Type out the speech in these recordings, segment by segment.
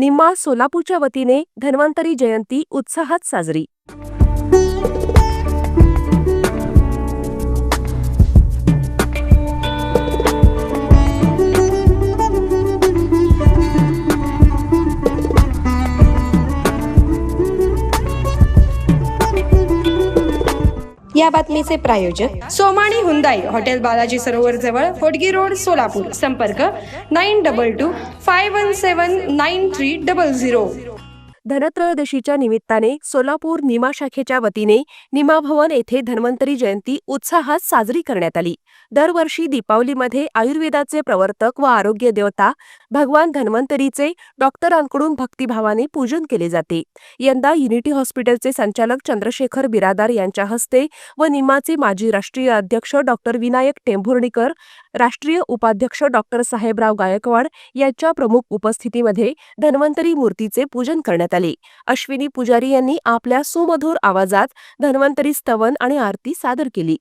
निम्मा सोलापूरच्या वतीने धन्वंतरी जयंती उत्साहात साजरी. या बातमीचे प्रायोजक सोमाणी हुंदाई हॉटेल बालाजी सरोवर जवळ होडगी रोड सोलापूर. संपर्क nine double two five one seven nine three double zero. धनत्रयोदशीच्या निमित्ताने सोलापूर निमा शाखेच्या वतीने निमा भवन येथे धन्वंतरी जयंती उत्साहात साजरी करण्यात आली. दरवर्षी दीपावलीमध्ये आयुर्वेदाचे प्रवर्तक व आरोग्य देवता भगवान धन्वंतरीचे डॉक्टरांकडून भक्तिभावाने पूजन केले जाते. यंदा युनिटी हॉस्पिटलचे संचालक चंद्रशेखर बिरादार यांच्या हस्ते व निमाचे माजी राष्ट्रीय अध्यक्ष डॉक्टर विनायक टेंभुर्णीकर राष्ट्रीय उपाध्यक्ष डॉक्टर साहेबराव गायकवाड यांच्या प्रमुख उपस्थितीमध्ये धन्वंतरी मूर्तीचे पूजन करण्यात आले. अश्विनी पुजारी यांनी आपल्या सुमधुर आवाजात धन्वंतरी स्तवन आणि आरती सादर केली.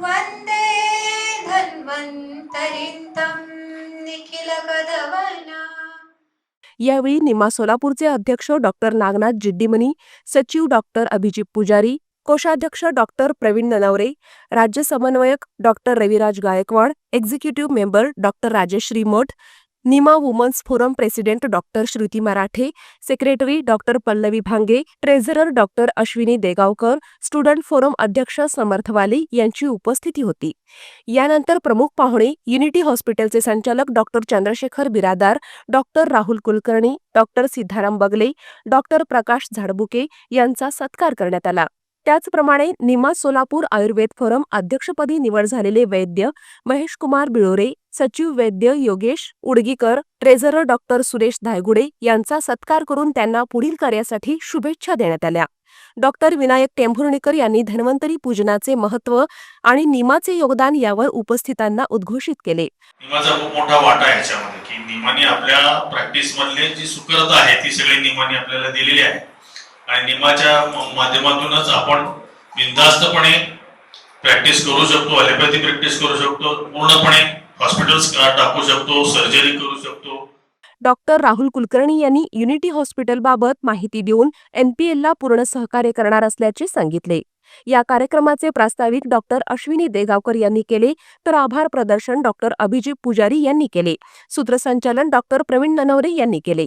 वन्दे धन्वन्तरिन्तम् यावेळी निमा सोलापूरचे अध्यक्ष डॉक्टर नागनाथ जिड्डीमनी सचिव डॉक्टर अभिजित पुजारी कोषाध्यक्ष डॉक्टर प्रवीण ननवरे राज्य समन्वयक doctor Raviraj Gaikwad executive member doctor Rajeshri Shrimath NIMA women's forum president doctor Shruti Marathe secretary doctor Pallavi Bhange treasurer doctor Ashwini Degaonkar student forum अध्यक्ष समर्थवाले यांची उपस्थिती होती. यानंतर प्रमुख पाहुणे युनिटी हॉस्पिटलचे संचालक doctor Chandrashekhar Biradar doctor Rahul Kulkarni doctor Siddharam Bagle doctor Prakash Zadbuke यांचा सत्कार करण्यात आला. त्याचप्रमाणे निमा सोलापूर आयुर्वेद फोरम अध्यक्षपदी निवड झालेले वैद्य महेश कुमार बिळोरे सचिव वैद्य योगेश उडगीकर ट्रेझरर डॉक्टर सुरेश धायगुडे यांचा सत्कार करून त्यांना पुढील कार्यासाठी शुभेच्छा देण्यात आल्या. डॉक्टर विनायक टेंभुर्णीकर यांनी धन्वंतरी पूजनाचे महत्त्व आणि निमाचे योगदान यावर उपस्थितांना उद्घोषित केले. निमाचा खूप मोठा वाटा याच्यामध्ये की निमाने आपल्या प्रॅक्टिस मधले जी सुकरता आहे ती सगळी निमाने आपल्याला दिलेली आहे. आणि निमाच्या माध्यमातूनच आपण बिनधास्तपणे प्रॅक्टिस करू शकतो ॲलोपॅथी प्रॅक्टिस करू शकतो पूर्णपणे हॉस्पिटल्स टाकू शकतो सर्जरी करू शकतो. डॉक्टर राहुल कुलकर्णी यांनी युनिटी हॉस्पिटलबाबत माहिती देऊन एनपीएलला पूर्ण सहकार्य करणार असल्याचे सांगितले. या कार्यक्रमाचे प्रास्ताविक डॉक्टर अश्विनी देगावकर यांनी केले तर आभार प्रदर्शन डॉक्टर अभिजित पुजारी यांनी केले. सूत्रसंचालन डॉक्टर प्रवीण ननवरे यांनी केले.